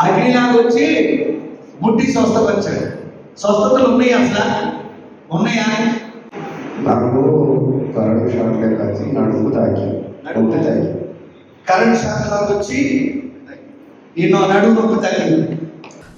అగ్నిలాగా వచ్చి ముట్టి స్వస్థపరిచాడు. స్వస్థతలు ఉన్నాయి అసలు? ఉన్నాయా? నాకు కరెంట్ షాక్ వచ్చి నడుము తాకి నొప్పి తాకి. కరెంట్ శాఖలోకి వచ్చి నిన్ను నడుము నొప్పి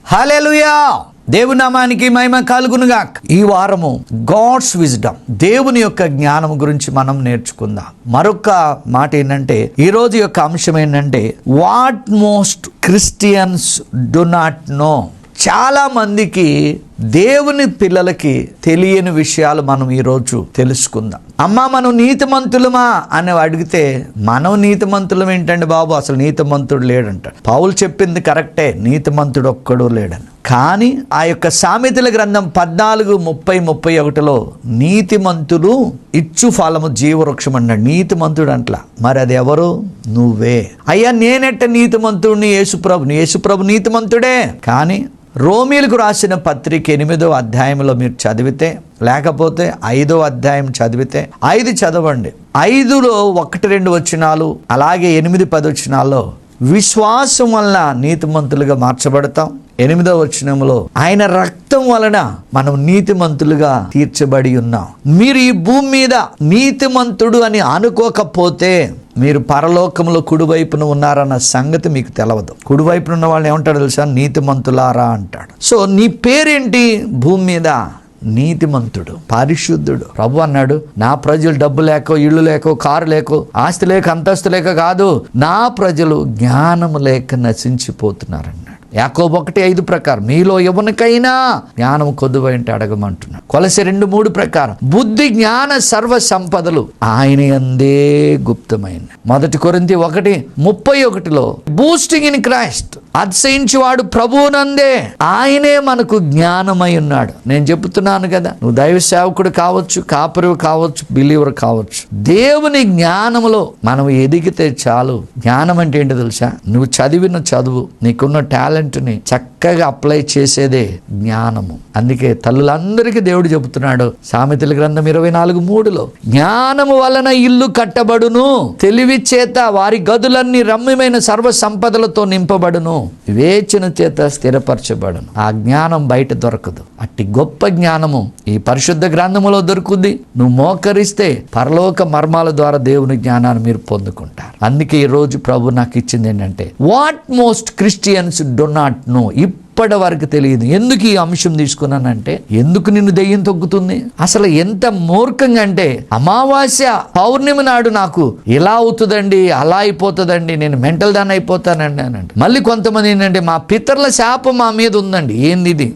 హల్లెలూయా! దేవునామానికి మహిమ కలుగునుగా ఈ వారము గాడ్స్ విజ్డమ్ దేవుని యొక్క జ్ఞానం గురించి మనం నేర్చుకుందాం. మరొక మాట ఏంటంటే ఈ రోజు యొక్క అంశం ఏంటంటే what most Christians do not know చాలా మందికి దేవుని పిల్లలకి తెలియని విషయాలు మనం ఈరోజు తెలుసుకుందాం. అమ్మా మనం నీతిమంతులమా? అని అడిగితే మనం నీతిమంతులం ఏంటండి బాబు? అసలు నీతిమంతుడు లేడంట. పౌలు చెప్పింది కరెక్టే నీతిమంతుడు ఒక్కడు లేడని. కానీ ఆ యొక్క సామెతల గ్రంథం పద్నాలుగు ముప్పై ముప్పై ఒకటిలో నీతిమంతులు ఇచ్చు ఫలము జీవవృక్షం అన్నాడు నీతిమంతుడు అంట్లా. మరి అది ఎవరు? నువ్వే. అయ్యా నేనెట్ట నీతిమంతుడిని? యేసుప్రభుని. యేసుప్రభు నీతిమంతుడే. కానీ రోమిలకు రాసిన పత్రిక మీకు ఎనిమిదో అధ్యాయంలో మీరు చదివితే లేకపోతే ఐదో అధ్యాయం చదివితే ఐదు చదవండి. ఐదులో ఒకటి రెండు వచ్చినాలు అలాగే ఎనిమిది పది వచ్చినాల్లో విశ్వాసం వలన నీతిమంతులుగా మార్చబడతాం. ఎనిమిదో వచనంలో ఆయన రక్తం వలన మనం నీతిమంతులుగా తీర్చబడి ఉన్నాం. మీరు ఈ భూమి మీద నీతిమంతుడు అని అనుకోకపోతే మీరు పరలోకంలో కుడివైపున ఉన్నారన్న సంగతి మీకు తెలవదు. కుడివైపున ఉన్న వాళ్ళు ఏమంటాడు తెలుసా? నీతిమంతులారా అంటాడు. సో నీ పేరేంటి? భూమి మీద నీతిమంతుడు పారిశుద్ధుడు. ప్రభు అన్నాడు నా ప్రజలు డబ్బు లేకో ఇళ్ళు లేకో కారు లేకో ఆస్తి లేక అంతస్తు లేక కాదు నా ప్రజలు జ్ఞానము లేక నశించిపోతున్నారన్నాడు. యాకోబు ఒకటి ఐదు ప్రకారం మీలో ఎవరికైనా జ్ఞానం కొద్దువైంటే అడగమంటున్నాడు. కొలసి రెండు మూడు ప్రకారం బుద్ధి జ్ఞాన సర్వ సంపదలు ఆయన అందే గుప్తమైన మొదటి కొరింది ఒకటి ముప్పై ఒకటిలో బూస్టింగ్ ఇన్ క్రైస్ట్ అతిశయించేవాడు ప్రభువునందే. ఆయనే మనకు జ్ఞానమై ఉన్నాడు. నేను చెబుతున్నాను కదా నువ్వు దైవ సేవకుడు కావచ్చు కాపరి కావచ్చు బిలీవర్ కావచ్చు. దేవుని జ్ఞానములో మనం ఎదిగితే చాలు. జ్ఞానం అంటే ఏంటో తెలుసా? నువ్వు చదివిన చదువు నీకున్న టాలెంట్ని చక్కగా అప్లై చేసేదే జ్ఞానము. అందుకే తల్లులందరికీ దేవుడు చెబుతున్నాడు సామెతల గ్రంథం ఇరవై నాలుగు మూడులో జ్ఞానము వలన ఇల్లు కట్టబడును తెలివి చేత వారి గదులన్నీ రమ్యమైన సర్వ సంపదలతో నింపబడును. వివేచన చేత స్థిరపరచబడను. ఆ జ్ఞానం బయట దొరకదు. అట్టి గొప్ప జ్ఞానము ఈ పరిశుద్ధ గ్రంథములో దొరుకుద్ది. నువ్వు మోకరిస్తే పరలోక మర్మాల ద్వారా దేవుని జ్ఞానాన్ని మీరు పొందుకుంటారు. అందుకే ఈ రోజు ప్రభు నాకు ఇచ్చింది ఏంటంటే what most Christians do not know ఇప్పటి వరకు తెలియదు. ఎందుకు ఈ అంశం తీసుకున్నానంటే ఎందుకు నిన్ను దెయ్యం తొక్కుతుంది? అసలు ఎంత మూర్ఖంగా అంటే అమావాస్య పౌర్ణమి నాడు నాకు ఇలా అవుతుందండి అలా అయిపోతుందండి నేను మెంటల్ దాన్ని అయిపోతానండి అని అంటే మళ్ళీ కొంతమంది ఏంటంటే మా పితరుల శాపం మా మీద ఉందండి. ఏంది ఇది?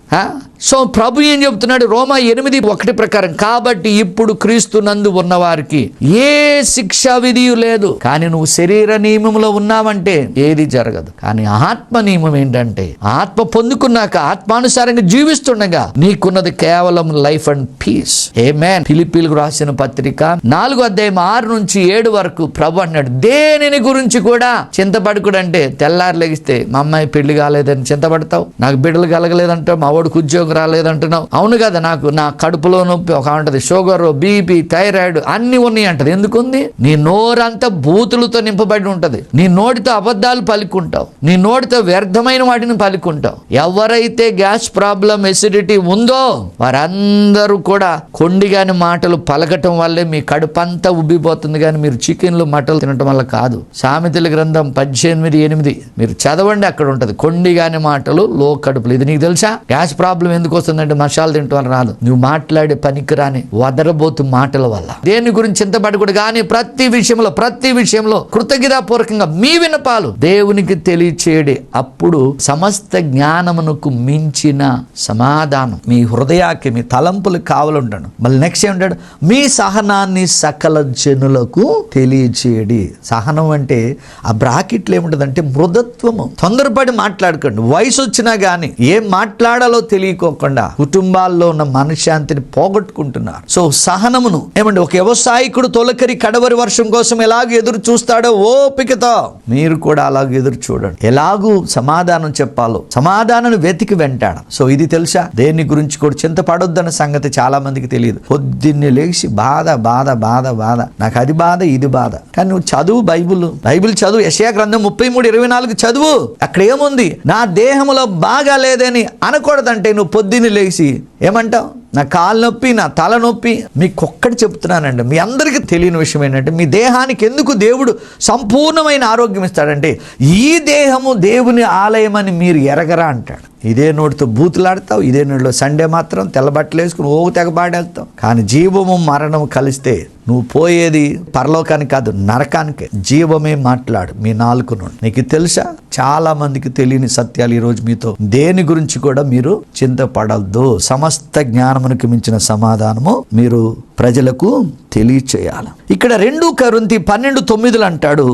సో ప్రభు ఏం చెప్తున్నాడు రోమా ఎనిమిది ఒకటి ప్రకారం కాబట్టి ఇప్పుడు క్రీస్తు నందు ఉన్నవారికి ఏ శిక్ష విధి లేదు. కానీ నువ్వు శరీర నియమంలో ఉన్నావంటే ఏది జరగదు. కానీ ఆత్మ నియమం ఏంటంటే ఆత్మ పొందుకున్నాక ఆత్మానుసారంగా జీవిస్తుండగా నీకున్నది కేవలం life and peace a man ఫిలిపీలకు రాసిన పత్రిక నాలుగు అధ్యాయం ఆరు నుంచి ఏడు వరకు ప్రభు అన్నాడు దేనిని గురించి కూడా చింతపడకుడంటే తెల్లారు లెగిస్తే మా అమ్మాయి పెళ్ళి కాలేదని చింతపడతావు? నాకు బిడ్డలు కలగలేదంటావు? మా వాడికి ఉద్యోగం రాలేదంటున్నావు? అవును కదా నాకు నా కడుపులో నొప్పి ఒక ఉంటది షుగర్ బీపీ థైరాయిడ్ అన్ని ఉన్నాయి అంటది. ఎందుకుంది? నీ నోరంతా బూతులతో నింపబడి ఉంటది. నీ నోటితో అబద్ధాలు పలుకుంటావు. నీ నోటితో వ్యర్థమైన వాటిని పలుకుంటావు. ఎవరైతే గ్యాస్ ప్రాబ్లం ఎసిడిటీ ఉందో వారందరూ కూడా కొండిగాని మాటలు పలకటం వల్లే మీ కడుపు అంతా ఉబ్బిపోతుంది కానీ మీరు చికెన్లు మటలు తినటం వల్ల కాదు. సామెతల గ్రంథం పద్దెనిమిది ఎనిమిది. మీరు చదవండి అక్కడ ఉంటది. కొండిగాని మాటలు లో కడుపులు. ఇది నీకు తెలుసా? గ్యాస్ ప్రాబ్లం ఎందుకు వస్తుందంటే మసాలు తినటం రాదు. నువ్వు మాట్లాడే పనికిరాని వదరబోతు మాటల వల్ల. దేని గురించి చింతపడకూడదు కానీ ప్రతి విషయంలో ప్రతి విషయంలో కృతజ్ఞతాపూర్వకంగా మీ వినపాలు దేవునికి తెలియచేయడి అప్పుడు సమస్త జ్ఞానమునకు మించిన సమాధానం మీ హృదయాకి మీ తలంపులు కావాలంటాడు. మళ్ళీ నెక్స్ట్ ఏమంటాడు? మీ సహనాన్ని సకల జనులకు తెలియచేయడి. సహనం అంటే ఆ బ్రాకెట్లు ఏముంటుందంటే మృదత్వము. తొందరపడి మాట్లాడకండి. వయసు వచ్చినా కానీ ఏం మాట్లాడాలో తెలియకోకుండా కుటుంబాల్లో ఉన్న మనశ్శాంతిని పోగొట్టుకుంటున్నారు. సో సహనమును ఏమండి ఒక వ్యవసాయకుడు తొలకరి కడవరి వర్షం కోసం ఎలాగ ఎదురు చూస్తాడో ఓపికతో మీరు కూడా అలాగ ఎదురు చూడండి. ఎలాగూ సమాధానం చెప్పాలో సమాధానం వెతికి వెంటాడు సో ఇది తెలుసా? దేని గురించి కూడా చింతపడొద్దన్న సంగతి చాలా మందికి తెలియదు. పొద్దున్నే లేచి బాధ బాధ బాధ బాధ. నాకు అది బాధ ఇది బాధ. కానీ నువ్వు చదువు బైబిల్ బైబిల్ చదువు యశయా గ్రంథం ముప్పై మూడు ఇరవై నాలుగు చదువు. అక్కడ ఏముంది? నా దేహంలో బాగా లేదని అనకూడదంటే నువ్వు పొద్దున్నే లేచి ఏమంటావు? నా కాలు నొప్పి నా తలనొప్పి మీకు ఒక్కటి చెప్తున్నానండి. మీ అందరికీ తెలియని విషయం ఏంటంటే మీ దేహానికి ఎందుకు దేవుడు సంపూర్ణమైన ఆరోగ్యం ఇస్తాడంటే ఈ దేహము దేవుని ఆలయం అని మీరు ఎరగరా అంటాడు. ఇదే నోటితో బూతులాడతావు ఇదే నోటిలో సండే మాత్రం తెల్లబట్టలు వేసుకుని ఓ తెగబాడేస్తావు కానీ జీవము మరణము కలిస్తే నువ్వు పోయేది పరలోకానికి కాదు నరకానికే. జీవమే మాట్లాడు మీ నాలుగు నుండి. నీకు తెలుసా? చాలా మందికి తెలియని సత్యాలు ఈరోజు మీతో దేని గురించి కూడా మీరు చింతపడద్దు. సమస్త జ్ఞానం జ్ఞానమునికి మించిన సమాధానము మీరు ప్రజలకు తెలియచేయాలి. ఇక్కడ రెండు కరుంతి పన్నెండు తొమ్మిదిలు అంటాడు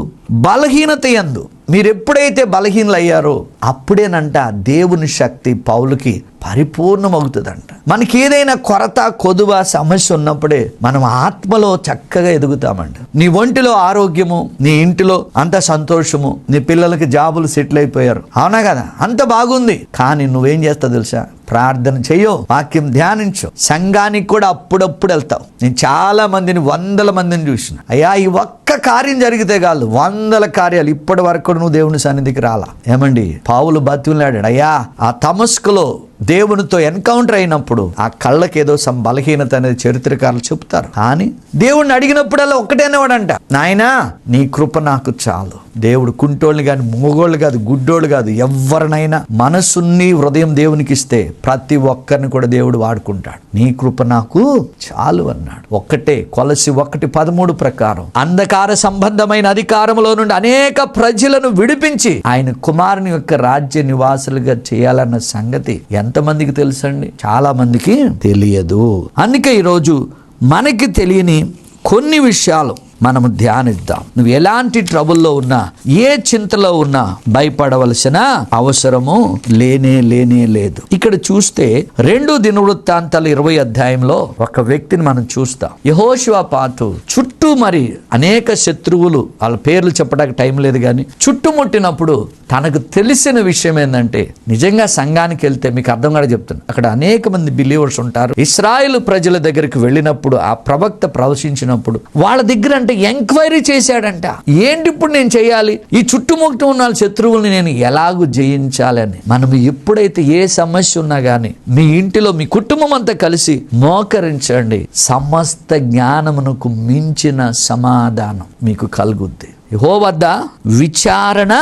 బలహీనత ఎందు. మీరు ఎప్పుడైతే బలహీనలు అయ్యారో అప్పుడేనంట దేవుని శక్తి పౌలుకి పరిపూర్ణమవుతుందంట మనకి ఏదైనా కొరత కొదువ సమస్య ఉన్నప్పుడే మనం ఆత్మలో చక్కగా ఎదుగుతామంట. నీ ఒంటిలో ఆరోగ్యము నీ ఇంటిలో అంత సంతోషము నీ పిల్లలకి జాబులు సెటిల్ అయిపోయారు. అవునా కదా? అంత బాగుంది. కానీ నువ్వేం చేస్తావు తెలుసా? ప్రార్థన చెయ్యో వాక్యం ధ్యానించు. సంఘానికి కూడా అప్పుడప్పుడు వెళ్తావు. నేను చాలా మందిని వందల మందిని చూసిన. అయ్యా ఈ ఒక్క కార్యం జరిగితే కాదు వందల కార్యాలు. ఇప్పటి వరకు నువ్వు దేవుని సన్నిధికి రాలా. ఏమండి? పావులు బతులాడాడు అయ్యా ఆ తమస్కులో దేవునితో ఎన్కౌంటర్ అయినప్పుడు ఆ కళ్ళకి ఏదో సం బలహీనత అనేది చరిత్రకారులు చెప్తారు కానీ దేవుణ్ణి అడిగినప్పుడల్లా ఒక్కటేనేవాడంట నాయనా నీ కృప నాకు చాలు. దేవుడు కుంటోళ్ళని కానీ మూగోళ్ళు కాదు గుడ్డోళ్ళు కాదు ఎవరినైనా మనసుని హృదయం దేవునికి ఇస్తే ప్రతి ఒక్కరిని కూడా దేవుడు వాడుకుంటాడు. నీ కృప నాకు చాలు అన్నాడు. ఒక్కటే కొలసి ఒకటి పదమూడు ప్రకారం. అంధకార సంబంధమైన అధికారంలో నుండి అనేక ప్రజలను విడిపించి ఆయన కుమారుని యొక్క రాజ్య నివాసులుగా చేయాలన్న సంగతి ఎంతమందికి తెలుసండి? చాలా మందికి తెలియదు. అందుకే ఈరోజు మనకి తెలియని కొన్ని విషయాలు మనము ధ్యానిద్దాం. నువ్వు ఎలాంటి ట్రబుల్లో ఉన్నా ఏ చింతలో ఉన్నా భయపడవలసిన అవసరము లేనే లేనే లేదు. ఇక్కడ చూస్తే రెండు దినవృత్తాంతాలు ఇరవై అధ్యాయంలో ఒక వ్యక్తిని మనం చూస్తాం. యహోశివ పాతు చుట్టూ మరి అనేక శత్రువులు వాళ్ళ పేర్లు చెప్పడానికి టైం లేదు కానీ చుట్టుముట్టినప్పుడు తనకు తెలిసిన విషయం ఏంటంటే నిజంగా సంఘానికి వెళ్తే మీకు అర్థం కూడా చెప్తాను అక్కడ అనేక మంది బిలీవర్స్ ఉంటారు. ఇస్రాయిల్ ప్రజల దగ్గరికి వెళ్ళినప్పుడు ఆ ప్రవక్త ప్రవశించినప్పుడు వాళ్ళ దగ్గర అంటే ఎంక్వైరీ చేశాడంట. ఏంటి ఇప్పుడు నేను చేయాలి? ఈ చుట్టుముట్టు ఉన్న శత్రువుల్ని నేను ఎలాగూ జయించాలని మనం ఎప్పుడైతే ఏ సమస్య ఉన్నా కానీ మీ ఇంటిలో మీ కుటుంబం అంతా కలిసి మోకరించండి. సమస్త జ్ఞానమునకు మించిన సమాధానం మీకు కలుగుద్ది. యహో వద్ద విచారణ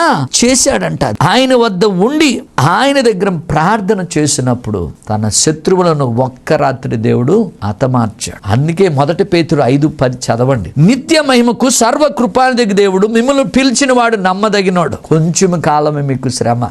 చేశాడంట. ఆయన వద్ద ఉండి ఆయన దగ్గర ప్రార్థన చేసినప్పుడు తన శత్రువులను ఒక్క రాత్రి దేవుడు హతమార్చాడు. అందుకే మొదటి పేతురు ఐదు పది చదవండి. నిత్య మహిమకు సర్వ దగ్గర దేవుడు మిమ్మల్ని పిలిచిన వాడు నమ్మదగినోడు. కొంచెం కాలమే మీకు శ్రమ.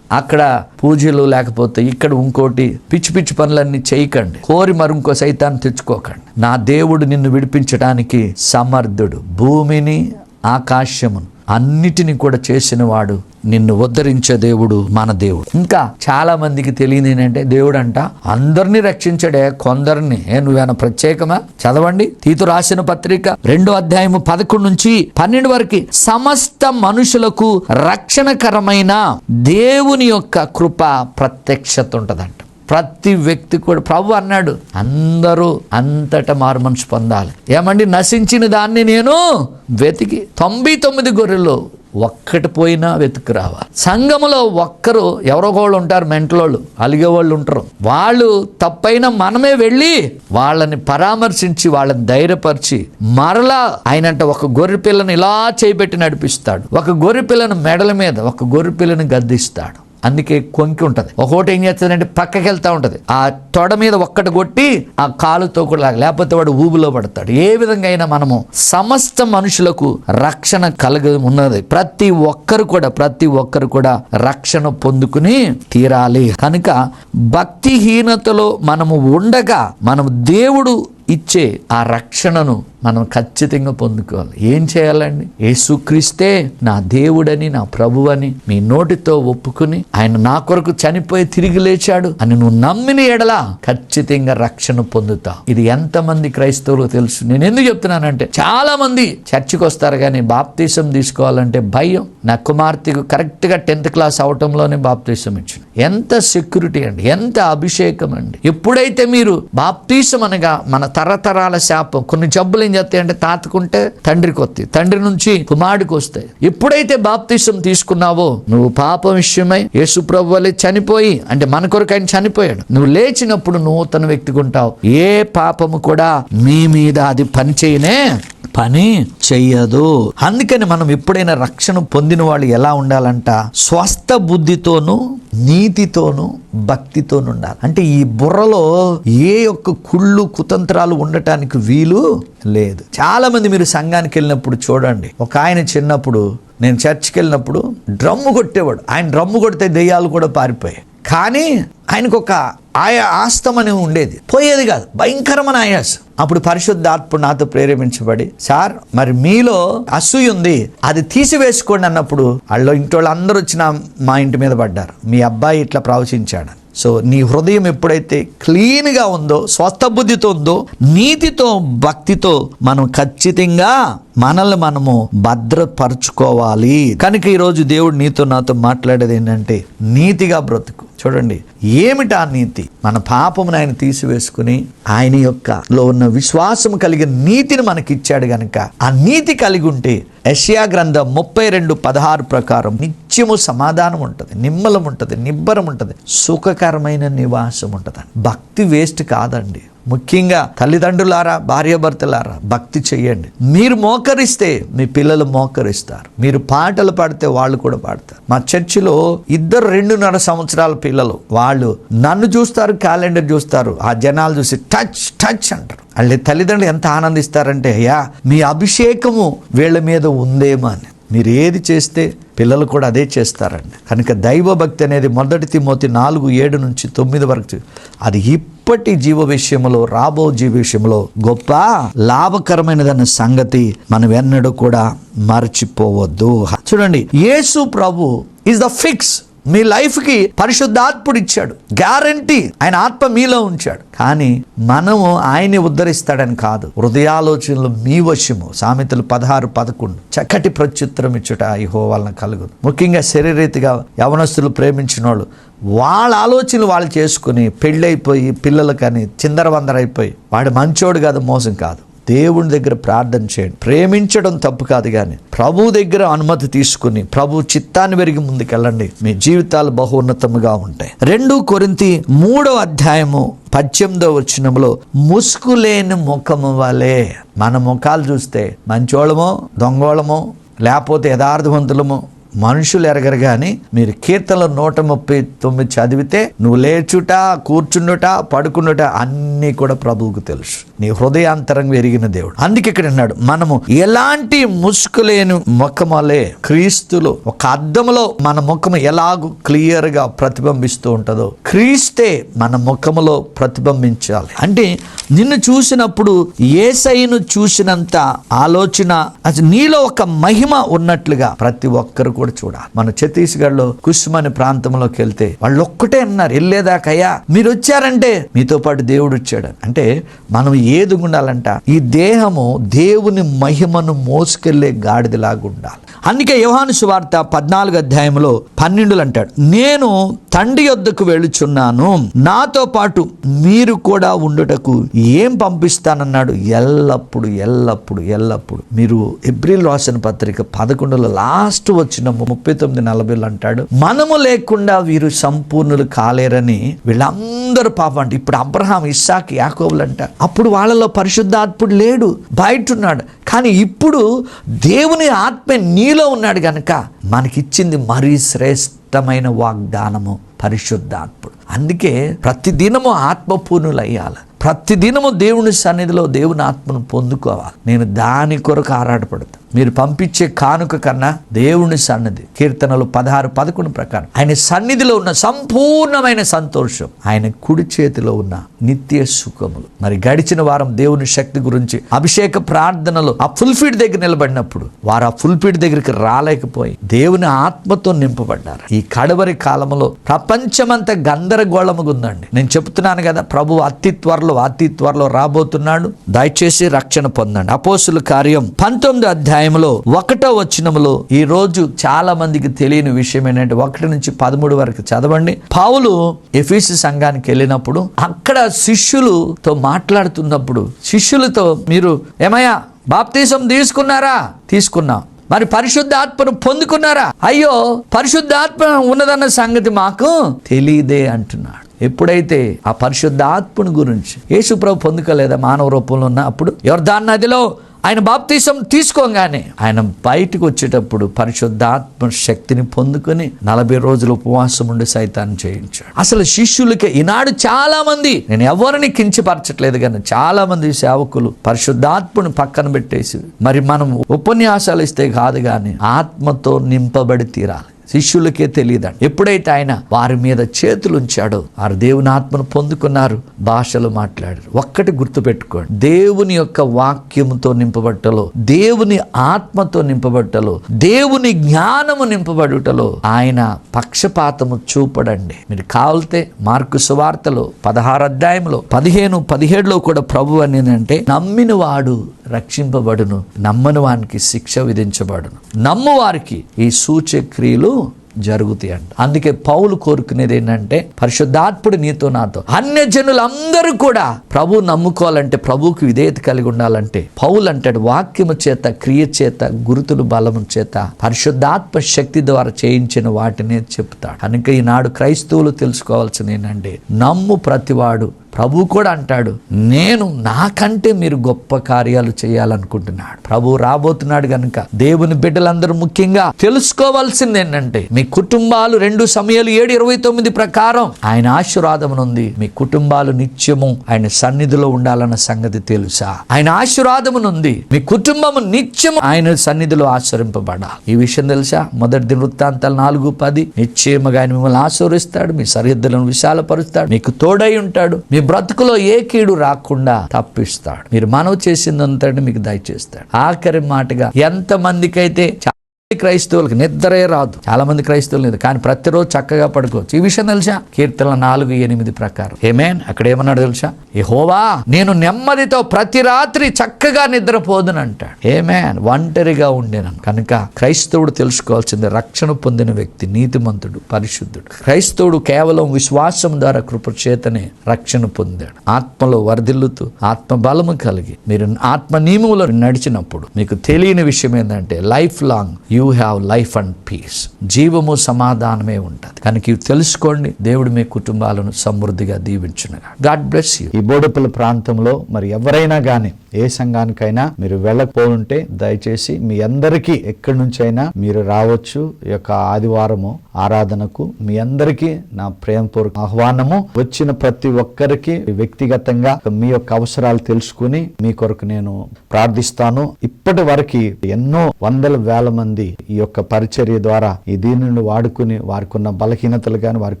అక్కడ పూజలు లేకపోతే ఇక్కడ ఇంకోటి పిచ్చి పిచ్చి పనులన్నీ చేయకండి. కోరి మరింకో సైతాన్ని తెచ్చుకోకండి. నా దేవుడు నిన్ను విడిపించడానికి సమర్థుడు. భూమిని ఆకాశమును. అన్నిటిని కూడా చేసినవాడు నిన్ను ఉద్ధరించే దేవుడు మన దేవుడు. ఇంకా చాలా మందికి తెలియదు ఏంటంటే దేవుడు అంట అందరినీ రక్షించడే కొందరిని. ఏ నువ్వేనా ప్రత్యేకమా? చదవండి. తీతు రాసిన పత్రిక రెండో అధ్యాయము పదకొండు నుంచి పన్నెండు వరకు. సమస్త మనుషులకు రక్షణకరమైన దేవుని యొక్క కృప ప్రత్యక్షత ఉంటదంట. ప్రతి వ్యక్తి కూడా ప్రభు అన్నాడు అందరూ అంతటా మారు పొందాలి. ఏమండి? నశించిన దాన్ని నేను వెతికి తొంభై తొమ్మిది గొర్రెలు ఒక్కటి పోయినా వెతికి రావాలి. సంఘములో ఒక్కరు ఎవరో వాళ్ళు ఉంటారు మెంటలోళ్ళు అలిగే వాళ్ళు ఉంటారు. వాళ్ళు తప్పైన మనమే వెళ్ళి వాళ్ళని పరామర్శించి వాళ్ళని ధైర్యపరిచి మరలా ఆయనంట ఒక గొర్రె పిల్లని ఇలా చేపెట్టి నడిపిస్తాడు. ఒక గొర్రె పిల్లను మెడల మీద ఒక గొర్రె పిల్లని గద్దిస్తాడు. అందుకే కొంకి ఉంటుంది. ఒకటి ఏం చేస్తుందంటే పక్కకి వెళ్తూ ఉంటుంది. ఆ తొడ మీద ఒక్కటి కొట్టి ఆ కాలుతో కూడా లేకపోతే వాడు ఊబిలో పడతాడు. ఏ విధంగా అయినా మనము సమస్త మనుషులకు రక్షణ కలగ ఉన్నది. ప్రతి ఒక్కరు కూడా ప్రతి ఒక్కరు కూడా రక్షణ పొందుకుని తీరాలి. కనుక భక్తిహీనతలో మనము ఉండగా మనము దేవుడు ఇచ్చే ఆ రక్షణను మనం ఖచ్చితంగా పొందుకోవాలి. ఏం చేయాలండి? యేసుక్రీస్తే నా దేవుడని నా ప్రభువని మీ నోటితో ఒప్పుకుని ఆయన నా కొరకు చనిపోయి తిరిగి లేచాడు అని నువ్వు నమ్మిన ఎడలా ఖచ్చితంగా రక్షణ పొందుతావు ఇది ఎంతమంది క్రైస్తవులు తెలుసు. నేను ఎందుకు చెప్తున్నానంటే చాలా మంది చర్చికి వస్తారు కానీ బాప్తీసం తీసుకోవాలంటే భయం. నా కుమార్తెకు కరెక్ట్గా టెన్త్ క్లాస్ అవటంలోనే బాప్తీసం ఇచ్చింది ఎంత సెక్యూరిటీ అండి ఎంత అభిషేకం అండి. ఎప్పుడైతే మీరు బాప్తీసం అనగా మన తరతరాల శాపం. కొన్ని జబ్బులు ఏం చేస్తాయంటే తాతకుంటే తండ్రికి వస్తాయి తండ్రి నుంచి కుమారుడికి వస్తాయి. ఎప్పుడైతే బాప్తీసం తీసుకున్నావో నువ్వు పాపం విషయమై యేసు ప్రభు చనిపోయి అంటే మన కొరకు ఆయన చనిపోయాడు. నువ్వు లేచినప్పుడు నూతన వ్యక్తిగా ఉంటావు. ఏ పాపము కూడా మీ మీద అది పని చేయనే పని చెయ్యదు. అందుకని మనం ఎప్పుడైనా రక్షణ పొందిన వాళ్ళు ఎలా ఉండాలంట? స్వస్థ బుద్ధితోనూ నీతితోనూ భక్తితోనూ ఉండాలి. అంటే ఈ బుర్రలో ఏ యొక్క కుళ్ళు కుతంత్రాలు ఉండటానికి వీలు లేదు. చాలా మంది మీరు సంఘానికి వెళ్ళినప్పుడు చూడండి. ఒక ఆయన చిన్నప్పుడు నేను చర్చికి వెళ్ళినప్పుడు డ్రమ్ము కొట్టేవాడు. ఆయన డ్రమ్ము కొడితే దెయ్యాలు కూడా పారిపోయాయి. కానీ ఆయనకు ఒక ఆయా ఆస్తమని ఉండేది. పోయేది కాదు. భయంకరమైన ఆయాసం. అప్పుడు పరిశుద్ధాత్ముడు నాతో ప్రేరేపించబడి సార్ మరి మీలో అసూయ ఉంది. అది తీసివేసుకోండి అన్నప్పుడు వాళ్ళు ఇంటి వాళ్ళు అందరూ వచ్చి మా ఇంటి మీద పడ్డారు. మీ అబ్బాయి ఇట్లా ప్రవచించాడు సో నీ హృదయం ఎప్పుడైతే క్లీన్గా ఉందో స్వస్థ బుద్ధితో ఉందో నీతితో భక్తితో మనం ఖచ్చితంగా మనల్ని మనము భద్రపరచుకోవాలి. కనుక ఈరోజు దేవుడు నీతో నాతో మాట్లాడేది ఏంటంటే నీతిగా బ్రతుకు. చూడండి ఏమిటి ఆ నీతి? మన పాపమును ఆయన తీసివేసుకుని ఆయన యొక్క లో ఉన్న విశ్వాసం కలిగిన నీతిని మనకి ఇచ్చాడు గనక ఆ నీతి కలిగి ఉంటే యెషయా గ్రంథం ముప్పై రెండు పదహారు ప్రకారం నిత్యము సమాధానం ఉంటుంది నిమ్మలం ఉంటుంది నిబ్బరం ఉంటుంది సుఖకరమైన నివాసం ఉంటుంది. భక్తి వేస్ట్ కాదండి. ముఖ్యంగా తల్లిదండ్రులారా భార్యాభర్తలారా భక్తి చెయ్యండి మీరు మోకరిస్తే మీ పిల్లలు మోకరిస్తారు. మీరు పాటలు పాడితే వాళ్ళు కూడా పాడతారు. మా చర్చిలో ఇద్దరు రెండున్నర సంవత్సరాల పిల్లలు వాళ్ళు నన్ను చూస్తారు క్యాలెండర్ చూస్తారు ఆ జనాలు చూసి టచ్ టచ్ అంటారు. వాళ్ళ తల్లిదండ్రులు ఎంత ఆనందిస్తారంటే అయ్యా మీ అభిషేకము వీళ్ళ మీద ఉందేమో అని. మీరు ఏది చేస్తే పిల్లలు కూడా అదే చేస్తారండి. కనుక దైవభక్తి అనేది మొదటి తిమోతి నాలుగు ఏడు నుంచి తొమ్మిది వరకు అది ఇప్పటి జీవ విషయంలో రాబో జీవ విషయంలో గొప్ప లాభకరమైనదన్న సంగతి మనం ఎన్నడూ కూడా మర్చిపోవద్దు. చూడండి యేసు ప్రభు ఈజ్ ద ఫిక్స్ మీ లైఫ్కి పరిశుద్ధాత్ముడు ఇచ్చాడు గ్యారంటీ. ఆయన ఆత్మ మీలో ఉంచాడు. కానీ మనము ఆయన్ని ఉద్ధరిస్తాడని కాదు. హృదయాలోచనలు మీ వశము. సామెతలు పదహారు పదకొండు. చక్కటి ప్రత్యుత్తరం ఇచ్చుట ఈ వలన కలుగును. ముఖ్యంగా శరీరీతిగా యవనస్తులు ప్రేమించిన వాళ్ళు వాళ్ళ ఆలోచనలు వాళ్ళు చేసుకుని పెళ్ళైపోయి పిల్లలు కానీ చిందరవందరైపోయి వాడు మంచోడు కాదు మోసం కాదు. దేవుని దగ్గర ప్రార్థన చేయండి. ప్రేమించడం తప్పు కాదు కానీ ప్రభు దగ్గర అనుమతి తీసుకుని ప్రభు చిత్తాన్ని పెరిగి ముందుకెళ్ళండి. మీ జీవితాలు బహున్నతముగా ఉంటాయి. రెండు కొరింతి మూడో అధ్యాయము పద్దెనిమిదో వచ్చినంలో ముసుగు లేని ముఖము వలె మన ముఖాలు చూస్తే మంచోళమో దొంగోళమో లేకపోతే యథార్థవంతులము మనుషులు ఎరగరు కానీ మీరు కీర్తనలు నూట ముప్పై తొమ్మిది చదివితే నువ్వు లేచుట కూర్చుండుట పడుకునుట అన్నీ కూడా ప్రభువుకు తెలుసు. నీ హృదయాంతరంగా ఎరిగిన దేవుడు. అందుకే ఇక్కడ అన్నాడు మనము ఎలాంటి ముసుగులేని ముఖమలే క్రీస్తులో ఒక అద్దంలో మన ముఖం ఎలాగూ క్లియర్గా ప్రతిబింబిస్తూ ఉంటుందో క్రీస్తే మన ముఖములో ప్రతిబింబించాలి. అంటే నిన్ను చూసినప్పుడు ఏసైను చూసినంత ఆలోచన అది నీలో ఒక మహిమ ఉన్నట్లుగా ప్రతి ఒక్కరు కూడా చూడాలి. మన ఛత్తీస్గఢ్లో కుష్మని ప్రాంతంలోకి వెళ్తే వాళ్ళు ఒక్కటే అన్నారు వెళ్ళేదాకయ్యా మీరు వచ్చారంటే మీతో పాటు దేవుడు వచ్చాడు. అంటే మనం ఏది ఉండాలంట ఈ దేహము దేవుని మహిమను మోసుకెళ్ళే గాడిదలాగా ఉండాలి అందుకే యోహాను సువార్త పద్నాలుగు అధ్యాయంలో పన్నెండులు అంటాడు నేను తండ్రి యొద్దకు వెళుచున్నాను నాతో పాటు మీరు కూడా ఉండుటకు ఏం పంపిస్తానన్నాడు? ఎల్లప్పుడు ఎల్లప్పుడు ఎల్లప్పుడు. మీరు ఏప్రిల్ రాసిన పత్రిక పదకొండులో లాస్ట్ వచ్చిన ముప్పై తొమ్మిది నలభైలో అంటాడు మనము లేకుండా వీరు సంపూర్ణులు కాలేరని వీళ్ళందరూ పాపం అంటే. ఇప్పుడు అబ్రహాం ఇస్సాక్ యాకోబులు అంట. అప్పుడు వాళ్ళలో పరిశుద్ధాత్ముడు లేడు బయట ఉన్నాడు కానీ ఇప్పుడు దేవుని ఆత్మ నీలో ఉన్నాడు కనుక మనకిచ్చింది మరీ శ్రేష్టమైన వాగ్దానము పరిశుద్ధాత్ముడు. అందుకే ప్రతిదినము ఆత్మపూర్ణులయ్యాలి. ప్రతిదినము దేవుని సన్నిధిలో దేవుని ఆత్మను పొందుకోవాలి. నేను దాని కొరకు ఆరాటపడతాను. మీరు పంపించే కానుక కన్నా దేవుని సన్నిధి. కీర్తనలు పదహారు పదకొండు ప్రకారం. ఆయన సన్నిధిలో ఉన్న సంపూర్ణమైన సంతోషం. ఆయన కుడి చేతిలో ఉన్న నిత్య సుఖములు. మరి గడిచిన వారం దేవుని శక్తి గురించి అభిషేక ప్రార్థనలో ఆ ఫుల్ఫీడ్ దగ్గర నిలబడినప్పుడు వారు ఆ ఫుల్ఫీడ్ దగ్గరికి రాలేకపోయి దేవుని ఆత్మతో నింపబడ్డారు. ఈ కడవరి కాలంలో ప్రపంచమంతా గందరగోళముగా ఉందండి నేను చెప్తున్నాను కదా ప్రభు అతి త్వరలో అతి త్వరలో రాబోతున్నాడు. దయచేసి రక్షణ పొందండి. అపోసుల కార్యం పంతొమ్మిది అధ్యాయం అధ్యాయంలో ఒకటో వచ్చినములో ఈ రోజు చాలా మందికి తెలియని విషయం ఏంటంటే ఒకటి నుంచి పదమూడు వరకు చదవండి. పావులు ఎఫీసి సంఘానికి వెళ్ళినప్పుడు అక్కడ శిష్యులతో మాట్లాడుతున్నప్పుడు శిష్యులతో మీరు ఏమయ్యా బాప్తీసం తీసుకున్నారా? తీసుకున్నాం. మరి పరిశుద్ధాత్మను పొందుకున్నారా? అయ్యో పరిశుద్ధాత్మ ఉన్నదన్న సంగతి మాకు తెలియదే అంటున్నాడు. ఎప్పుడైతే ఆ పరిశుద్ధాత్మను గురించి యేసుప్రభు పొందుకోలేదా మానవ రూపంలో ఉన్న అప్పుడు యోర్దాన్ నదిలో ఆయన బాప్తీసం తీసుకోగానే ఆయన బయటకు వచ్చేటప్పుడు పరిశుద్ధాత్మ శక్తిని పొందుకొని నలభై రోజులు ఉపవాసం ఉండి సైతాన్ని చేయించాడు అసలు శిష్యులకి ఈనాడు చాలా మంది నేను ఎవరిని కించపరచట్లేదు కానీ చాలా మంది సేవకులు పరిశుద్ధాత్మను పక్కన పెట్టేసి మరి మనం ఉపన్యాసాలు ఇస్తే కాదు కానీ ఆత్మతో నింపబడి తీరాలి. శిష్యులకే తెలియదండి. ఎప్పుడైతే ఆయన వారి మీద చేతులు ఉంచాడో వారు దేవుని ఆత్మను పొందుకున్నారు భాషలు మాట్లాడారు. ఒక్కటి గుర్తుపెట్టుకోండి. దేవుని యొక్క వాక్యముతో నింపబట్టలో దేవుని ఆత్మతో నింపబట్టలో దేవుని జ్ఞానము నింపబడుటలో ఆయన పక్షపాతము చూపడండి. మీరు కావాలితే మార్కు సువార్తలో పదహారు అధ్యాయంలో పదిహేను పదిహేడులో కూడా ప్రభు అని అంటే నమ్మిన వాడు రక్షింపబడును నమ్మని వానికి శిక్ష విధించబడును. నమ్మువారికి ఈ సూచక్రియలు జరుగుతాయి అంట అందుకే పౌలు కోరుకునేది ఏంటంటే పరిశుద్ధాత్ముడు నీతో నాతో. అన్య జనులందరూ కూడా ప్రభు నమ్ముకోవాలంటే ప్రభుకు విధేయత కలిగి ఉండాలంటే పౌలు అంటాడు వాక్యము చేత క్రియ చేత గురుతులు బలము చేత పరిశుద్ధాత్మ శక్తి ద్వారా చేయించిన వాటినే చెప్తాడు. కనుక ఈనాడు క్రైస్తవులు తెలుసుకోవాల్సిన ఏంటంటే నమ్ము ప్రతివాడు ప్రభు కూడా అంటాడు నేను నాకంటే మీరు గొప్ప కార్యాలు చేయాలనుకుంటున్నాడు. ప్రభు రాబోతున్నాడు కనుక దేవుని బిడ్డలందరూ ముఖ్యంగా తెలుసుకోవాల్సింది ఏంటంటే మీ కుటుంబాలు రెండు సమయాలు ఏడు ఇరవై తొమ్మిది ప్రకారం ఆయన ఆశీర్వాదం ఉంది మీ కుటుంబాలు నిత్యము ఆయన సన్నిధిలో ఉండాలన్న సంగతి తెలుసా? ఆయన ఆశీర్వాదం ఉంది మీ కుటుంబము నిత్యము ఆయన సన్నిధిలో ఆశ్రయింపబడాలి. ఈ విషయం తెలుసా? మొదటి వృత్తాంతాలు నాలుగు పది. నిశ్చయముగా ఆయన మిమ్మల్ని ఆశీర్వదిస్తాడు మీ సరిహద్దులను విశాలపరుస్తాడు మీకు తోడై ఉంటాడు మీ బ్రతుకులో ఏ కీడు రాకుండా తప్పిస్తాడు. మీరు మనవి చేసిందంతటి మీకు దయచేస్తాడు. ఆఖరి మాటగా ఎంత మందికైతే చాలా క్రైస్తవులకు నిద్రే రాదు. చాలా మంది క్రైస్తవులు లేదు కానీ ప్రతిరోజు చక్కగా పడుకోవచ్చు. ఈ విషయం తెలుసా? కీర్తన నాలుగు ఎనిమిది ప్రకారం. ఏమేన్ అక్కడ ఏమన్నాడు తెలుసా? హోవా నేను నెమ్మదితో ప్రతి రాత్రి చక్కగా నిద్రపోదును అంటాడు. ఏమేన్ ఒంటరిగా ఉండేను కనుక క్రైస్తవుడు తెలుసుకోవాల్సింది రక్షణ పొందిన వ్యక్తి నీతిమంతుడు పరిశుద్ధుడు. క్రైస్తవుడు కేవలం విశ్వాసం ద్వారా కృపచేతనే రక్షణ పొందాడు. ఆత్మలో వర్ధిల్లుతూ ఆత్మ బలము కలిగి మీరు ఆత్మ నియమంలో నడిచినప్పుడు మీకు తెలియని విషయం ఏంటంటే life long you have life and peace. జీవము సమాధానమే ఉంటుంది. కనుక ఇవి తెలుసుకోండి. దేవుడు మీ కుటుంబాలను సమృద్ధిగా దీవించునుగా గాడ్ బ్లెస్ యూ. ఈ బోడుపల్లి ప్రాంతంలో మరి ఎవరైనా కానీ ఏ సంఘానికైనా మీరు వెళ్ళకపోతుంటే దయచేసి మీ అందరికీ ఎక్కడి నుంచైనా మీరు రావచ్చు ఈ యొక్క ఆదివారము ఆరాధనకు. మీ అందరికీ నా ప్రేమపూర్వక ఆహ్వానము. వచ్చిన ప్రతి ఒక్కరికి వ్యక్తిగతంగా మీ యొక్క అవసరాలు తెలుసుకుని మీ కొరకు నేను ప్రార్థిస్తాను. ఇప్పటి వరకు ఎన్నో వందల వేల మంది ఈ యొక్క పరిచర్య ద్వారా ఈ దీనిని వాడుకుని వారికి ఉన్న బలహీనతలు కానీ వారికి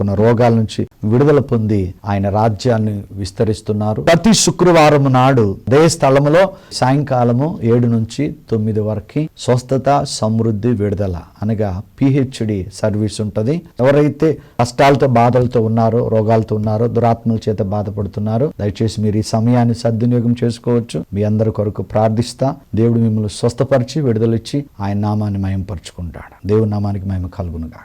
ఉన్న రోగాల నుంచి విడుదల పొంది ఆయన రాజ్యాన్ని విస్తరిస్తున్నారు. ప్రతి శుక్రవారం నాడు అదే స్థలములో సాయంకాలము ఏడు నుంచి తొమ్మిది వరకు స్వస్థత సమృద్ధి విడుదల అనగా పిహెచ్డి సర్వీస్ ఉంటుంది. ఎవరైతే కష్టాలతో బాధలతో ఉన్నారో రోగాలతో ఉన్నారో దురాత్మల చేత బాధపడుతున్నారో దయచేసి మీరు ఈ సమయాన్ని సద్వినియోగం చేసుకోవచ్చు. మీ అందరి కొరకు ప్రార్థిస్తా. దేవుడు మిమ్మల్ని స్వస్థపరిచి విడుదలిచ్చి ఆయన నామాన్ని మయంపరుచుకుంటాడు దేవుడి నామానికి మేము కలుగునుగా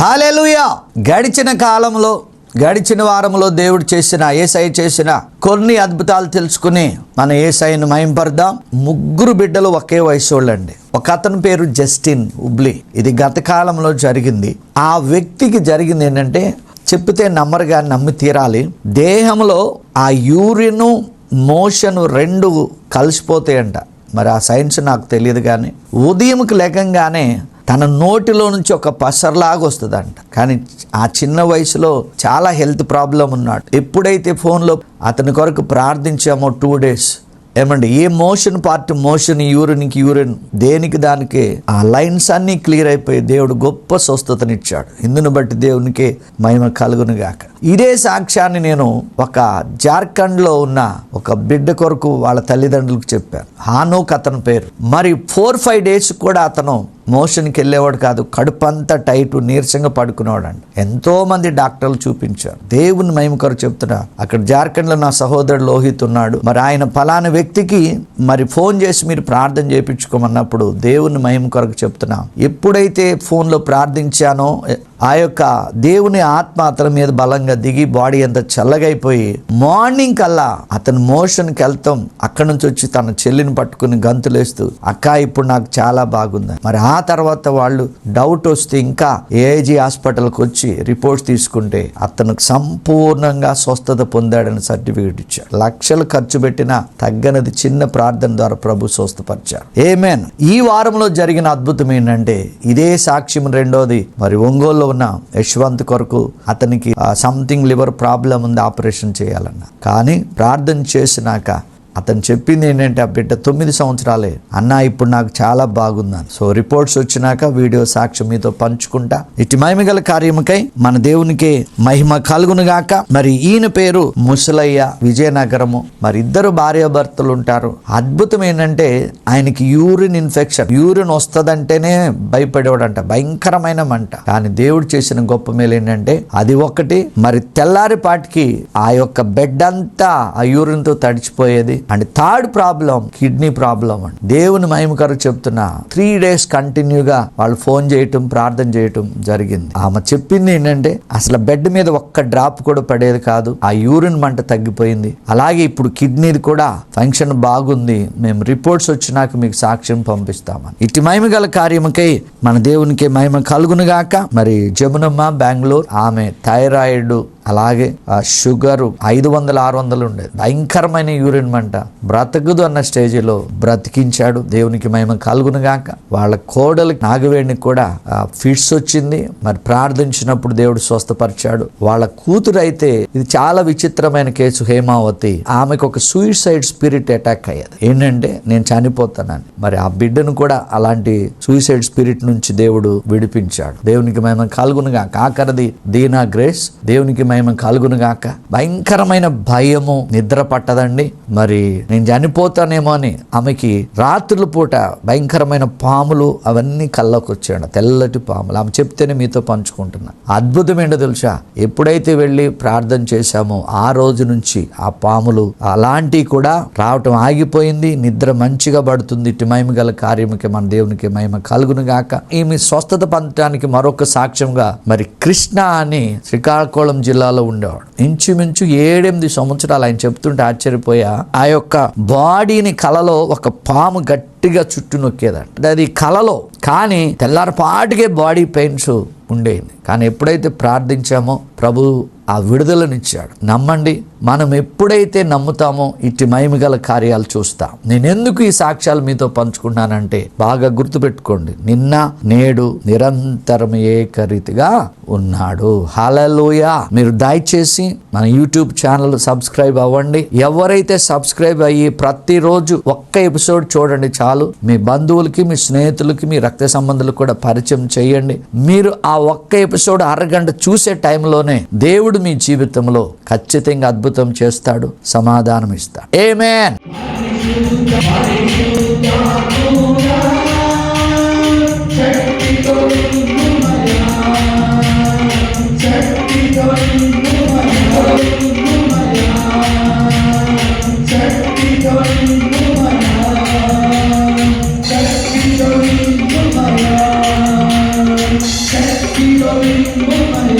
హాలేలుయా గడిచిన కాలంలో గడిచిన వారంలో దేవుడు చేసిన ఏసై చేసిన కొన్ని అద్భుతాలు తెలుసుకుని మన ఏసైను మయంపరదాం ముగ్గురు బిడ్డలు ఒకే వయసు వాళ్ళండి ఒక అతని పేరు జస్టిన్ ఉబ్లీ. ఇది గత కాలంలో జరిగింది. ఆ వ్యక్తికి జరిగింది ఏంటంటే చెప్తే నమ్మరుగా నమ్మి తీరాలి. దేహంలో ఆ యూరిన్ మోషన్ రెండు కలిసిపోతాయంట. మరి ఆ సైన్స్ నాకు తెలియదు కానీ ఉదయంకి లేకంగానే తన నోటిలో నుంచి ఒక పసర్లాగా వస్తుందంట. కానీ ఆ చిన్న వయసులో చాలా హెల్త్ ప్రాబ్లం ఉన్నాడు. ఎప్పుడైతే ఫోన్లో అతని కొరకు ప్రార్థించామో టూ డేస్ ఏమండి ఏ మోషన్ పార్ట్ మోషన్ యూరిన్కి యూరిన్ దేనికి దానికి ఆ లైన్స్ అన్నీ క్లియర్ అయిపోయి దేవుడు గొప్ప స్వస్థతనిచ్చాడు. ఇందును బట్టి దేవునికి మహిమ కలుగును గాక ఇదే సాక్ష్యాన్ని నేను ఒక జార్ఖండ్లో ఉన్న ఒక బిడ్డ కొరకు వాళ్ళ తల్లిదండ్రులకు చెప్పాను. హానోక్ అతని పేరు. మరి ఫోర్ ఫైవ్ డేస్ కూడా అతను మోషన్కి వెళ్ళేవాడు కాదు కడుపంతా టైట్ నీరసంగా పడుకునేవాడు అండి ఎంతో మంది డాక్టర్లు చూపించారు. దేవుని మహిమ కొరకు చెప్తున్నా అక్కడ జార్ఖండ్లో నా సహోదరుడు లోహిత్ ఉన్నాడు. మరి ఆయన ఫలానా వ్యక్తికి మరి ఫోన్ చేసి మీరు ప్రార్థన చేయించుకోమన్నప్పుడు దేవుని మహిమ కొరకు చెప్తున్నా ఎప్పుడైతే ఫోన్లో ప్రార్థించానో ఆ యొక్క దేవుని ఆత్మ అతని మీద బలంగా దిగి బాడీ అంతా చల్లగైపోయి మార్నింగ్ కల్లా అతను మోషన్కి వెళ్తాం. అక్కడి నుంచి వచ్చి తన చెల్లిని పట్టుకుని గంతులేస్తూ అక్క ఇప్పుడు నాకు చాలా బాగుంది. మరి ఆ ఆ తర్వాత వాళ్ళు డౌట్ వస్తే ఇంకా ఏఐజీ హాస్పిటల్కి వచ్చి రిపోర్ట్స్ తీసుకుంటే అతను సంపూర్ణంగా స్వస్థత పొందాడని సర్టిఫికేట్ ఇచ్చాడు. లక్షలు ఖర్చు పెట్టినా తగ్గనది చిన్న ప్రార్థన ద్వారా ప్రభు స్వస్థపరిచారు ఏమేన్ ఈ వారంలో జరిగిన అద్భుతం ఏంటంటే ఇదే సాక్ష్యం రెండోది. మరి ఒంగోలులో ఉన్న యశ్వంత్ కొరకు అతనికి సంథింగ్ లివర్ ప్రాబ్లం ఉంది ఆపరేషన్ చేయాలన్న. కానీ ప్రార్థన చేసినాక అతను చెప్పింది ఏంటంటే ఆ బిడ్డ తొమ్మిది సంవత్సరాలే. అన్న ఇప్పుడు నాకు చాలా బాగుందని సో రిపోర్ట్స్ వచ్చినాక వీడియో సాక్ష్యం మీతో పంచుకుంటా. ఇటు మహిమగల కార్యముకై మన దేవునికి మహిమ కలుగునుగాక. మరి ఈయన పేరు ముసలయ్య విజయనగరము. మరి ఇద్దరు భార్యాభర్తలు ఉంటారు. అద్భుతం ఏంటంటే ఆయనకి యూరిన్ ఇన్ఫెక్షన్. యూరిన్ వస్తుందంటేనే భయపడేవాడంట. భయంకరమైన మంట. కానీ దేవుడు చేసిన గొప్ప మేలు ఏంటంటే అది ఒకటి మరి తెల్లారిపాటికి ఆ యొక్క బెడ్ అంతా ఆ యూరిన్తో తడిచిపోయేది. And third problem kidney problem అండి. దేవుని మహిమకరు చెప్తున్నా త్రీ డేస్ కంటిన్యూగా వాళ్ళు ఫోన్ చేయటం ప్రార్థన చేయటం జరిగింది. ఆమె చెప్పింది ఏంటంటే అసలు బెడ్ మీద ఒక్క డ్రాప్ కూడా పడేది కాదు ఆ యూరిన్ మంట తగ్గిపోయింది. అలాగే ఇప్పుడు కిడ్నీది కూడా ఫంక్షన్ బాగుంది. మేము రిపోర్ట్స్ వచ్చినాక మీకు సాక్ష్యం పంపిస్తామని. ఇటు మహిమ గల కార్యముకై మన దేవునికి మహిమ కలుగునుగాక మరి జమునమ్మ బెంగళూరు ఆమె థైరాయిడ్ అలాగే ఆ షుగర్ ఐదు వందల ఆరు వందలు ఉండేది భయంకరమైన యూరిన్ మంట. బ్రతకదు అన్న స్టేజిలో బ్రతికించాడు. దేవునికి మహిమ కలుగునుగాక వాళ్ళ కోడలు నాగవేణికి కూడా ఫిట్స్ వచ్చింది. మరి ప్రార్థించినప్పుడు దేవుడు స్వస్థపరిచాడు. వాళ్ళ కూతురు అయితే ఇది చాలా విచిత్రమైన కేసు హేమావతి. ఆమెకు ఒక సూయిసైడ్ స్పిరిట్ అటాక్ అయ్యేది. ఏంటంటే నేను చనిపోతానని. మరి ఆ బిడ్డను కూడా అలాంటి సూయిసైడ్ స్పిరిట్ నుంచి దేవుడు విడిపించాడు. దేవునికి మహిమ కలుగునుగాక ఆఖరిది దీనా గ్రేస్. దేవునికి మహిమ కలుగునుగాక భయంకరమైన భయము నిద్ర పట్టదండి. మరి నేను చనిపోతానేమో అని ఆమెకి రాత్రుల పూట భయంకరమైన పాములు అవన్నీ కళ్ళకు వచ్చాడు తెల్లటి పాములు. ఆమె చెప్తేనే మీతో పంచుకుంటున్నా. అద్భుతం ఏంటో తెలుసా? ఎప్పుడైతే వెళ్ళి ప్రార్థన చేశామో ఆ రోజు నుంచి ఆ పాములు అలాంటివి కూడా రావటం ఆగిపోయింది. నిద్ర మంచిగా పడుతుంది. ఇటు మహిమ గల కార్యముకి మన దేవునికి మహిమ కలుగునుగాక ఈమె స్వస్థత పొందడానికి మరొక సాక్ష్యంగా మరి కృష్ణ అని శ్రీకాకుళం జిల్లా జిల్లాలో ఉండేవాడు. ఇంచుమించు ఏడెనిమిది సంవత్సరాలు ఆయన చెప్తుంటే ఆశ్చర్యపోయా. ఆ యొక్క బాడీని కలలో ఒక పాము గట్టిగా చుట్టూ నొక్కేదంట అది కలలో కానీ తెల్లారపాటికే బాడీ పెయిన్స్. ఉండేది. కానీ ఎప్పుడైతే ప్రార్థించామో ప్రభు ఆ విడుదలనిచ్చాడు నమ్మండి మనం ఎప్పుడైతే నమ్ముతామో ఇట్టి మహిమగల కార్యాలు చూస్తాం. నేను ఎందుకు ఈ సాక్ష్యాలు మీతో పంచుకున్నానంటే బాగా గుర్తుపెట్టుకోండి. నిన్న నేడు నిరంతరం ఏకరీతిగా ఉన్నాడు. హలలోయ మీరు దయచేసి మన యూట్యూబ్ ఛానల్ సబ్స్క్రైబ్ అవ్వండి. ఎవరైతే సబ్స్క్రైబ్ అయ్యి ప్రతిరోజు ఒక్క ఎపిసోడ్ చూడండి చాలు. మీ బంధువులకి మీ స్నేహితులకి మీ రక్త సంబంధులకు కూడా పరిచయం చేయండి. మీరు ఆ ఒక్క ఎపిసోడ్ అరగంట చూసే టైంలోనే దేవుడు మీ జీవితంలో ఖచ్చితంగా అద్భుతం చేస్తాడు సమాధానం ఇస్తాడు. ఏమేన్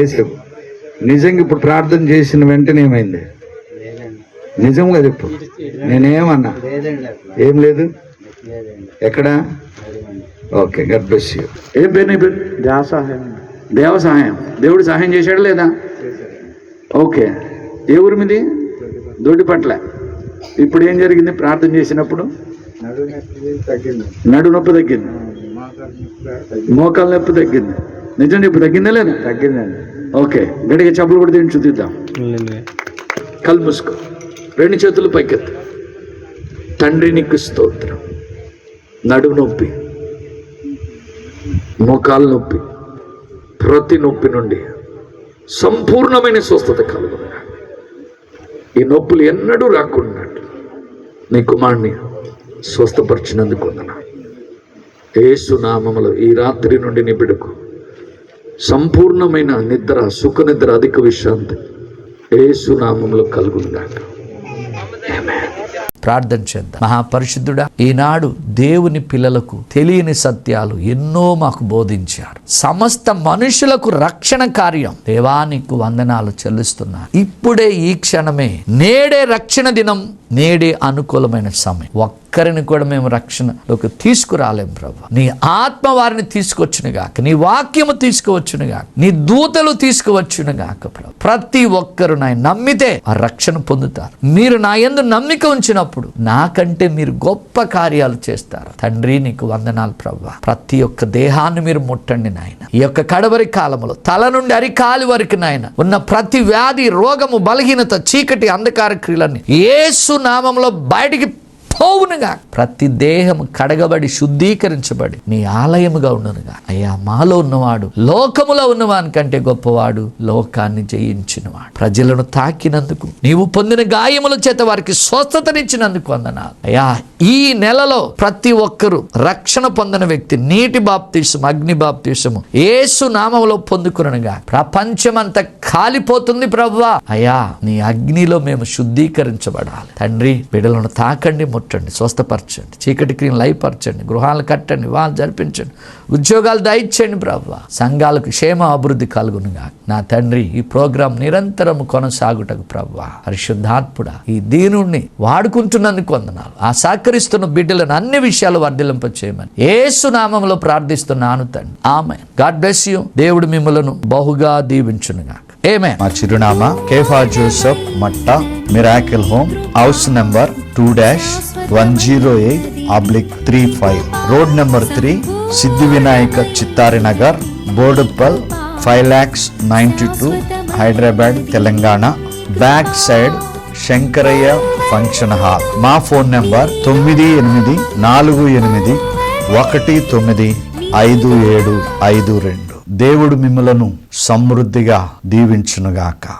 ఏసేపు నిజంగా ఇప్పుడు ప్రార్థన చేసిన వెంటనే ఏమైంది? నిజంగా చెప్పు. నేనేమన్నా? ఏం లేదు? ఎక్కడ? Okay god bless you. ఏం పేరు నీ పేరు? దేవ సహాయం దేవుడు సహాయం చేశాడు లేదా? ఓకే. ఏ ఊరు మీది? దొడ్డిపట్ల. ఇప్పుడు ఏం జరిగింది ప్రార్థన చేసినప్పుడు? నడు నొప్పి తగ్గింది. మోకాలు నొప్పి తగ్గింది. నిజం ఇప్పుడు తగ్గిందా లేదా? తగ్గిందండి. ఓకే గడిగా చెప్పులు కూడా తిని చూద్దాం. కళ్ళు మూసుకో. రెండు చేతులు పైకెత్తు. తండ్రి నీకు స్తోత్రం. నడుము నొప్పి. మోకాలు నొప్పి. ప్రతి నొప్పి నుండి సంపూర్ణమైన స్వస్థత కలుగును ఈ నొప్పులు ఎన్నడూ రాకుండా నీ కుమారుని స్వస్థపరిచినందుకు వందనాలు. యేసు నామములో ఈ రాత్రి నుండి నీ బిడ్డకు సంపూర్ణమైన నిద్ర సుఖ నిద్ర అధిక విశ్రాంతి ఏసునామంలో కలుగుందాక ప్రార్థన చేద్దాం. మహాపరిశుద్ధుడా ఈనాడు దేవుని పిల్లలకు తెలియని సత్యాలు ఎన్నో మాకు బోధించారు. సమస్త మనుషులకు రక్షణ కార్యం. దేవానికి వందనాలు చెల్లిస్తున్నారు ఇప్పుడే ఈ క్షణమే నేడే రక్షణ దినం నేడే అనుకూలమైన సమయం. ఒక్కరిని కూడా మేము రక్షణలోకి తీసుకురాలేం ప్రభు. నీ ఆత్మ వారిని తీసుకొచ్చును గాక. నీ వాక్యము తీసుకువచ్చును గాక. నీ దూతలు తీసుకువచ్చును గాక ప్రభు. ప్రతి ఒక్కరు నా నమ్మితే ఆ రక్షణ పొందుతారు. మీరు నా ఎందు నమ్మిక ఉంచినప్పుడు నాకంటే మీరు గొప్ప కార్యాలు చేస్తారు. తండ్రి నీకు వందనాలు ప్రభు. ప్రతి ఒక్క దేహాన్ని మీరు ముట్టండి నాయన. ఈ యొక్క కడవరి కాలంలో తల నుండి అరికాలి వరకు నాయన ఉన్న ప్రతి వ్యాధి రోగము బలహీనత చీకటి అంధకార క్రియలన్నీ ఏసు నామంలో బయటికి పోవునుగా. ప్రతి దేహం కడగబడి శుద్ధీకరించబడి నీ ఆలయముగా ఉండునుగా అయ్యా మాలో ఉన్నవాడు లోకములో ఉన్నవాని కంటే గొప్పవాడు లోకాన్ని జయించినవాడు. ప్రజలను తాకినందుకు నీవు పొందిన గాయముల చేత వారికి స్వస్థతనిచ్చినందుకు అందనాలు అయ్యా ఈ నెలలో ప్రతి ఒక్కరూ రక్షణ పొందిన వ్యక్తి నీటి బాప్తీసం అగ్ని బాప్తీసము ఏసు నామములో పొందుకునగా ప్రపంచమంతా కాలిపోతుంది ప్రవ్వా. అయ్యా నీ అగ్నిలో మేము శుద్ధీకరించబడాలి. తండ్రి బిడలను తాకండి ముట్టండి స్వస్థపరచండి చీకటి క్రియలు లయపరచండి గృహాలు కట్టండి వాళ్ళు జరిపించండి ఉద్యోగాలు దయచేయండి ప్రభు. సంఘాలకు క్షేమ అభివృద్ధి కలుగునుగా నా తండ్రి ఈ ప్రోగ్రాం నిరంతరం కొనసాగుటకు ప్రభు. పరిశుద్ధాత్ముడ ఈ దీనుణ్ణి వాడుకుంటున్నందుకు వందనాలు. ఆ సహకరిస్తున్న బిడ్డలను అన్ని విషయాలు వర్ధిలింప చేయమని ఏసు నామంలో ప్రార్థిస్తున్నాను తండ్రి. ఆమె గాడ్ బ్లెస్ యూ. దేవుడు మిమ్మలను బహుగా దీవించునుగా ఏమే మా చిరునామా Kepha Joseph Matta miracle home house number two dash one zero eight oblique three five road number three Siddhi Vinayaka Chittari Nagar Boduppal five lakhs ninety two Hyderabad Telangana. Back side Shankaraiah function hall. మా phone number తొమ్మిది ఎనిమిది నాలుగు ఎనిమిది ఒకటి తొమ్మిది ఐదు ఏడు ఐదు రెండు. దేవుడు మిమ్మలను సమృద్ధిగా దీవించునుగాక.